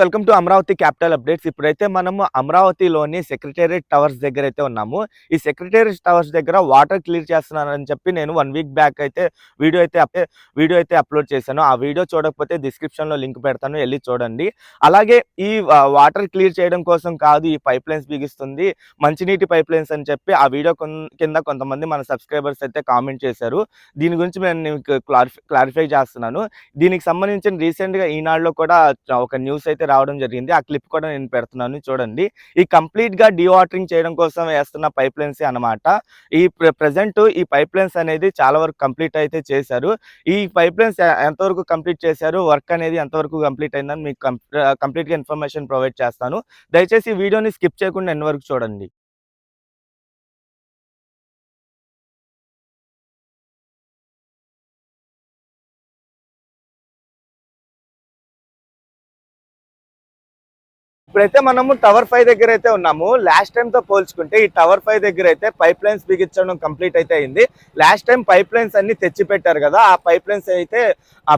Welcome to Amaravati capital updates. ఇప్పుడైతే మనము అమరావతిలోని సెక్రటేరియట్ టవర్స్ దగ్గర అయితే ఉన్నాము. ఈ సెక్రటేరియట్ టవర్స్ దగ్గర వాటర్ క్లియర్ చేస్తున్నానని చెప్పి నేను వన్ వీక్ బ్యాక్ అయితే వీడియో అయితే వీడియో అయితే అప్లోడ్ చేశాను. ఆ వీడియో చూడకపోతే డిస్క్రిప్షన్లో లో లింక్ పెడతాను వెళ్ళి చూడండి. అలాగే ఈ వాటర్ క్లియర్ చేయడం కోసం కాదు ఈ పైప్ లైన్స్ బిగిస్తుంది. మంచినీటి పైప్ లైన్స్ అని చెప్పి ఆ వీడియో కింద కొంతమంది మన సబ్స్క్రైబర్స్ అయితే కామెంట్ చేశారు. దీని గురించి నేను క్లారిఫై చేస్తున్నాను. దీనికి సంబంధించిన రీసెంట్గా ఈనాడులో కూడా ఒక న్యూస్ అయితే రావడం జరిగింది. ఆ క్లిప్ కూడా నేను పెడుతున్నాను చూడండి. ఈ కంప్లీట్గా డివాటరింగ్ చేయడం కోసం వేస్తున్న పైప్ లైన్స్ అన్నమాట. ఈ ప్రెసెంట్ ఈ పైప్ లైన్స్ అనేది చాలా వరకు కంప్లీట్ అయితే చేశారు. ఈ పైప్ లైన్స్ ఎంతవరకు కంప్లీట్ చేశారు వర్క్ అనేది ఎంతవరకు కంప్లీట్ అయిందని మీకు కంప్లీట్గా ఇన్ఫర్మేషన్ ప్రొవైడ్ చేస్తాను. దయచేసి ఈ వీడియోని స్కిప్ చేయకుండా ఎన్ని వరకు చూడండి. ఇప్పుడైతే మనము టవర్ ఫైవ్ దగ్గర అయితే ఉన్నాము. లాస్ట్ టైం తో పోల్చుకుంటే ఈ టవర్ ఫైవ్ దగ్గర అయితే పైప్ లైన్స్ బిగించడం కంప్లీట్ అయితే అయింది. లాస్ట్ టైం పైప్ లైన్స్ అన్ని తెచ్చి పెట్టారు కదా ఆ పైప్ లైన్స్ అయితే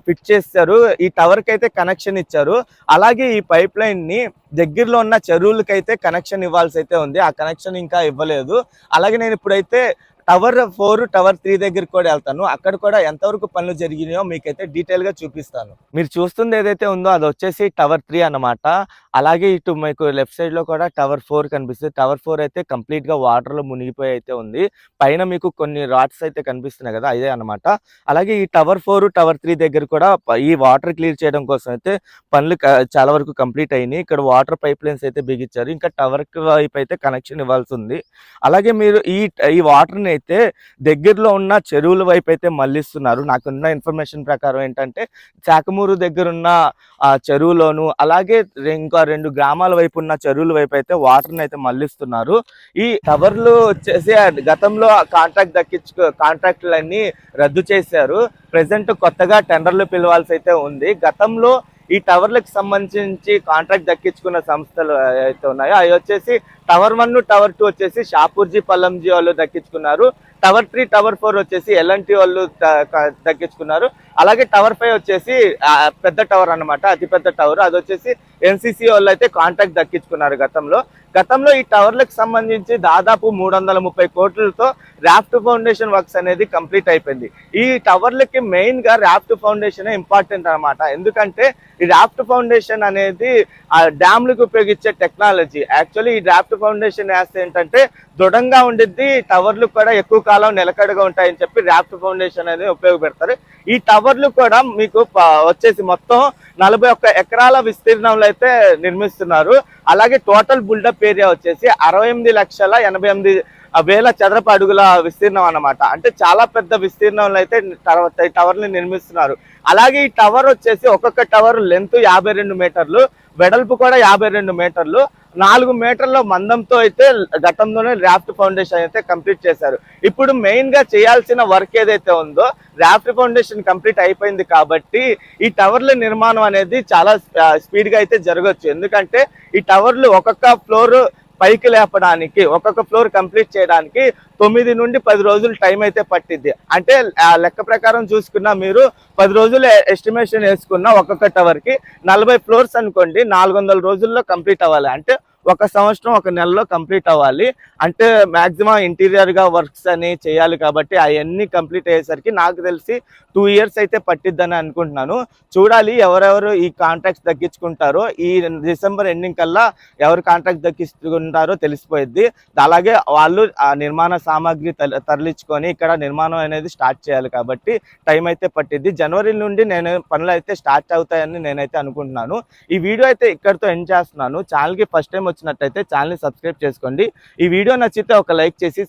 ఫిట్ చేస్తారు. ఈ టవర్కి అయితే కనెక్షన్ ఇచ్చారు. అలాగే ఈ పైప్ లైన్ని దగ్గరలో ఉన్న చెరువులకి అయితే కనెక్షన్ ఇవ్వాల్సి అయితే ఉంది. ఆ కనెక్షన్ ఇంకా ఇవ్వలేదు. అలాగే నేను ఇప్పుడైతే టవర్ ఫోర్ టవర్ త్రీ దగ్గరికి కూడా వెళ్తాను. అక్కడ కూడా ఎంతవరకు పనులు జరిగినాయో మీకైతే డీటెయిల్గా చూపిస్తాను. మీరు చూస్తుంది ఏదైతే ఉందో అది వచ్చేసి టవర్ త్రీ అన్నమాట. అలాగే ఇటు మీకు లెఫ్ట్ సైడ్లో కూడా టవర్ ఫోర్ కనిపిస్తుంది. టవర్ ఫోర్ అయితే కంప్లీట్గా వాటర్లో మునిగిపోయి అయితే ఉంది. పైన మీకు కొన్ని రాడ్స్ అయితే కనిపిస్తున్నాయి కదా అదే అన్నమాట. అలాగే ఈ టవర్ ఫోర్ టవర్ త్రీ దగ్గర కూడా ఈ వాటర్ క్లియర్ చేయడం కోసం అయితే పనులు చాలా వరకు కంప్లీట్ అయినాయి. ఇక్కడ వాటర్ పైప్ లైన్స్ అయితే బిగించారు. ఇంకా టవర్ వైపు అయితే కనెక్షన్ ఇవ్వాల్సి ఉంది. అలాగే మీరు ఈ ఈ వాటర్ని అయితే దగ్గరలో ఉన్న చెరువుల వైపు అయితే మళ్ళిస్తున్నారు. నాకున్న ఇన్ఫర్మేషన్ ప్రకారం ఏంటంటే చాకమూరు దగ్గర ఉన్న ఆ చెరువులోను అలాగే ఇంకా రెండు గ్రామాల వైపు ఉన్న చెరువుల వైపు అయితే వాటర్ అయితే మళ్ళిస్తున్నారు. ఈ టవర్లు వచ్చేసి గతంలో కాంట్రాక్ట్ దక్కించు కాంట్రాక్టులన్నీ రద్దు చేశారు. ప్రెసెంట్ కొత్తగా టెండర్లు పిలవాల్సి అయితే ఉంది. గతంలో ఈ టవర్లకు సంబంధించి కాంట్రాక్ట్ దక్కించుకున్న సంస్థలు అయితే ఉన్నాయో అవి వచ్చేసి టవర్ వన్ టవర్ టూ వచ్చేసి షాపూర్జీ పల్లంజీ వాళ్ళు దక్కించుకున్నారు. టవర్ త్రీ టవర్ ఫోర్ వచ్చేసి ఎల్ఎన్టీ వాళ్ళు దక్కించుకున్నారు. అలాగే టవర్ ఫైవ్ వచ్చేసి పెద్ద టవర్ అనమాట అతిపెద్ద టవర్. అది వచ్చేసి ఎన్సీసీ వాళ్ళు అయితే కాంట్రాక్ట్ దక్కించుకున్నారు గతంలో. గతంలో ఈ టవర్లకు సంబంధించి దాదాపు మూడు వందల ముప్పై కోట్లతో రాఫ్ట్ ఫౌండేషన్ వర్క్స్ అనేది కంప్లీట్ అయిపోయింది. ఈ టవర్లకి మెయిన్గా రాఫ్ట్ ఫౌండేషన్ ఇంపార్టెంట్ అనమాట ఎందుకంటే ఈ రాఫ్ట్ ఫౌండేషన్ అనేది ఆ డ్యామ్లకు ఉపయోగించే టెక్నాలజీ యాక్చువల్లీ ఈ రాఫ్ట్ ఫౌండేషన్ వేస్తే ఏంటంటే దృఢంగా ఉండిద్ది టవర్లు కూడా ఎక్కువ కాలం నిలకడగా ఉంటాయని చెప్పి రాఫ్ట్ ఫౌండేషన్ అనేది ఉపయోగపెడతారు. ఈ టవర్లు కూడా మీకు వచ్చేసి మొత్తం నలభై ఒక్క ఎకరాల విస్తీర్ణంలో అయితే నిర్మిస్తున్నారు. అలాగే టోటల్ బుల్డప్ ఏరియా వచ్చేసి అరవై ఎనిమిది లక్షల ఎనభై ఎనిమిది వేల చదరపు అడుగుల విస్తీర్ణం అన్నమాట. అంటే చాలా పెద్ద విస్తీర్ణంలో అయితే టవర్ టవర్ని నిర్మిస్తున్నారు. అలాగే ఈ టవర్ వచ్చేసి ఒక్కొక్క టవర్ లెంత్ యాభై రెండు మీటర్లు వెడల్పు కూడా యాభై రెండు మీటర్లు. నాలుగు మీటర్ల మందంతో అయితే గతంలోనే రాఫ్ట్ ఫౌండేషన్ అయితే కంప్లీట్ చేశారు. ఇప్పుడు మెయిన్గా చేయాల్సిన వర్క్ ఏదైతే ఉందో రాఫ్ట్ ఫౌండేషన్ కంప్లీట్ అయిపోయింది కాబట్టి ఈ టవర్ల నిర్మాణం అనేది చాలా స్పీడ్గా అయితే జరగచ్చు. ఎందుకంటే ఈ టవర్లు ఒక్కొక్క ఫ్లోర్ పైకి లేపడానికి ఒక్కొక్క ఫ్లోర్ కంప్లీట్ చేయడానికి తొమ్మిది నుండి పది రోజులు టైం అయితే పట్టిద్ది. అంటే ఆ లెక్క ప్రకారం చూసుకున్నా మీరు పది రోజులు ఎస్టిమేషన్ వేసుకున్న ఒక్కొక్క టవర్కి నలభై ఫ్లోర్స్ అనుకోండి నాలుగు రోజుల్లో కంప్లీట్ అవ్వాలి. అంటే ఒక సంవత్సరం ఒక నెలలో కంప్లీట్ అవ్వాలి. అంటే మాక్సిమం ఇంటీరియర్గా వర్క్స్ అని చేయాలి కాబట్టి అవన్నీ కంప్లీట్ అయ్యేసరికి నాకు తెలిసి టూ ఇయర్స్ అయితే పట్టిద్దని అనుకుంటున్నాను. చూడాలి ఎవరెవరు ఈ కాంట్రాక్ట్స్ తగ్గించుకుంటారో ఈ డిసెంబర్ ఎండింగ్ కల్లా ఎవరు కాంట్రాక్ట్ దక్కించుకుంటారో తెలిసిపోయింది అలాగే వాళ్ళు ఆ నిర్మాణ సామాగ్రి తరలించుకొని ఇక్కడ నిర్మాణం అనేది స్టార్ట్ చేయాలి కాబట్టి టైం అయితే పట్టిద్ది. జనవరి నుండి నేను పనులు అయితే స్టార్ట్ అవుతాయని నేనైతే అనుకుంటున్నాను. ఈ వీడియో అయితే ఇక్కడితో ఎండ్ చేస్తున్నాను. ఛానల్కి ఫస్ట్ టైం వచ్చినట్టయితే ఛానల్ని సబ్స్క్రైబ్ చేసుకోండి. ఈ వీడియో నచ్చితే ఒక లైక్ చేసి